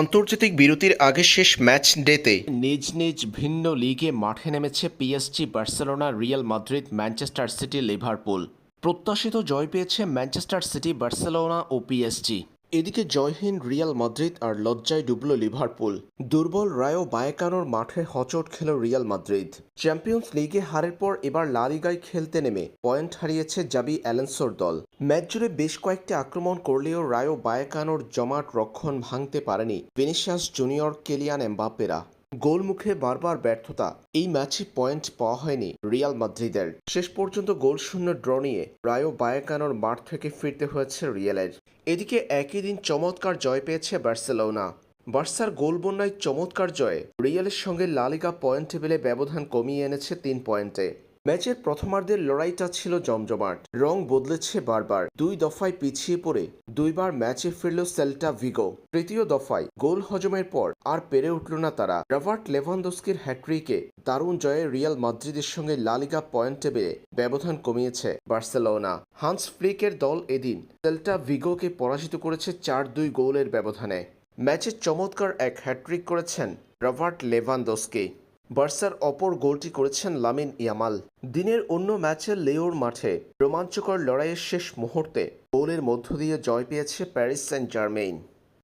আন্তর্জাতিক বিরতির আগে শেষ ম্যাচ ডেতে। নিজ নিজ ভিন্ন লিগে মাঠে নেমেছে PSG, Barcelona, Real Madrid, Manchester City, Liverpool. প্রত্যাশিত জয় পেয়েছে ম্যানচেস্টার সিটি, বার্সেলোনা ও পিএসজি। এদিকে জয়হীন রিয়াল মাদ্রিদ আর লজ্জায় ডুবল লিভারপুল। দুর্বল রায়ও বায়েকানোর মাঠে হচট খেল রিয়াল মাদ্রিদ। চ্যাম্পিয়ন্স লিগে হারের পর এবার লালিগায় খেলতে নেমে পয়েন্ট হারিয়েছে জাবি অ্যালেন্সোর দল। ম্যাচ জুড়ে বেশ কয়েকটি আক্রমণ করলেও রায়ো বায়েকানোর জমাট রক্ষণ ভাঙতে পারেনি ভিনিশিয়াস জুনিয়র কেলিয়ান এমবাপ্পেরা। গোলমুখে বারবার ব্যর্থতা। এই ম্যাচে পয়েন্ট পাওয়া হয়নি রিয়াল মাদ্রিদের। শেষ পর্যন্ত গোল শূন্য ড্র নিয়ে প্রায় বায়াকানোর মাঠ থেকে ফিরতে হয়েছে রিয়ালের। এদিকে একই দিন চমৎকার জয় পেয়েছে বার্সেলোনা। বার্সার গোল বন্যায় চমৎকার জয়ে রিয়ালের সঙ্গে লালিকা পয়েন্ট টেবিলে ব্যবধান কমিয়ে এনেছে তিন পয়েন্টে। ম্যাচের প্রথমার্ধের লড়াইটা ছিল জমজমাট। রং বদলেছে বারবার। দুই দফায় পিছিয়ে পড়ে দুইবার ম্যাচে ফিরল সেল্টা ভিগো। তৃতীয় দফায় গোল হজমের পর আর পেরে উঠল না তারা। রবার্ট লেভানদস্কির হ্যাট্রিকে দারুণ জয়ে রিয়াল মাদ্রিদের সঙ্গে লালিগা পয়েন্ট টেবিলে ব্যবধান কমিয়েছে বার্সেলোনা। হান্স ফ্লিকের দল এদিন সেল্টা ভিগোকে পরাজিত করেছে চার দুই গোলের ব্যবধানে। ম্যাচে চমৎকার এক হ্যাট্রিক করেছেন রবার্ট লেভানদস্কি বার্সার অপর গোলটি করেছেন লামিন ইয়ামাল। দিনের অন্য ম্যাচে লেওর মাঠে রোমাঞ্চকর লড়াইয়ের শেষ মুহূর্তে গোলের মধ্য দিয়ে জয় পেয়েছে প্যারিস সেন্ট জার্মেইন।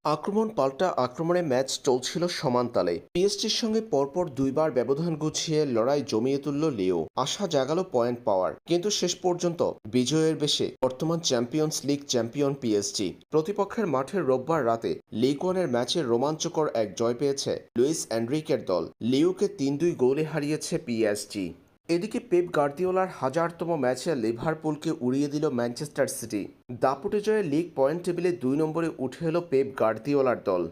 আক্রমণ পাল্টা আক্রমণে ম্যাচ চলছিল সমান তালে। পিএসটির সঙ্গে পরপর দুইবার ব্যবধান গুছিয়ে লড়াই জমিয়ে তুলল লিও। আশা জাগালো পয়েন্ট পাওয়ার। কিন্তু শেষ পর্যন্ত বিজয়ের বেশে বর্তমান চ্যাম্পিয়ন্স লিগ চ্যাম্পিয়ন পিএসজি। প্রতিপক্ষের মাঠে রোববার রাতে লিগ ওয়ানের ম্যাচে রোমাঞ্চকর এক জয় পেয়েছে লুইস অ্যান্ড্রিকের দল। লিওকে তিন দুই গোলে হারিয়েছে পিএসজি। এদিকে পেপ গার্দিওলার হাজারতম ম্যাচে লিভারপুলকে উড়িয়ে দিল ম্যানচেস্টার সিটি। দাপুটে জয়ে লিগ পয়েন্ট টেবিলে দুই নম্বরে উঠে এলো পেপ গার্দিওলার দল।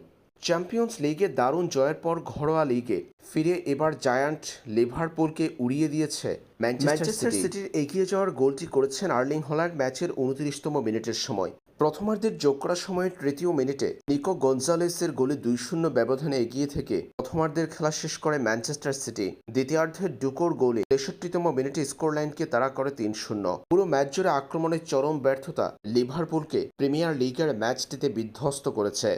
চ্যাম্পিয়ন্স লিগে দারুণ জয়ের পর ঘরোয়া লিগে ফিরে এবার জায়ান্ট লিভারপুলকে উড়িয়ে দিয়েছে ম্যানচেস্টার সিটির এগিয়ে যাওয়ার গোলটি করেছেন আর্লিং হল্যান্ড ম্যাচের উনত্রিশতম মিনিটের সময়। প্রথমার্ধের যোগ করার সময়ের তৃতীয় মিনিটে নিকো গঞ্জালেসের গোলে দুই শূন্য ব্যবধানে এগিয়ে থেকে প্রথমার্ধের খেলা শেষ করে ম্যানচেস্টার সিটি। দ্বিতীয়ার্ধের ডুকোর গোলে তেষট্টিতম মিনিটে স্কোর লাইনকে তাড়া করে তিন শূন্য। পুরো ম্যাচ জুড়ে আক্রমণের চরম ব্যর্থতা লিভারপুলকে প্রিমিয়ার লিগের ম্যাচটিতে বিধ্বস্ত করেছে।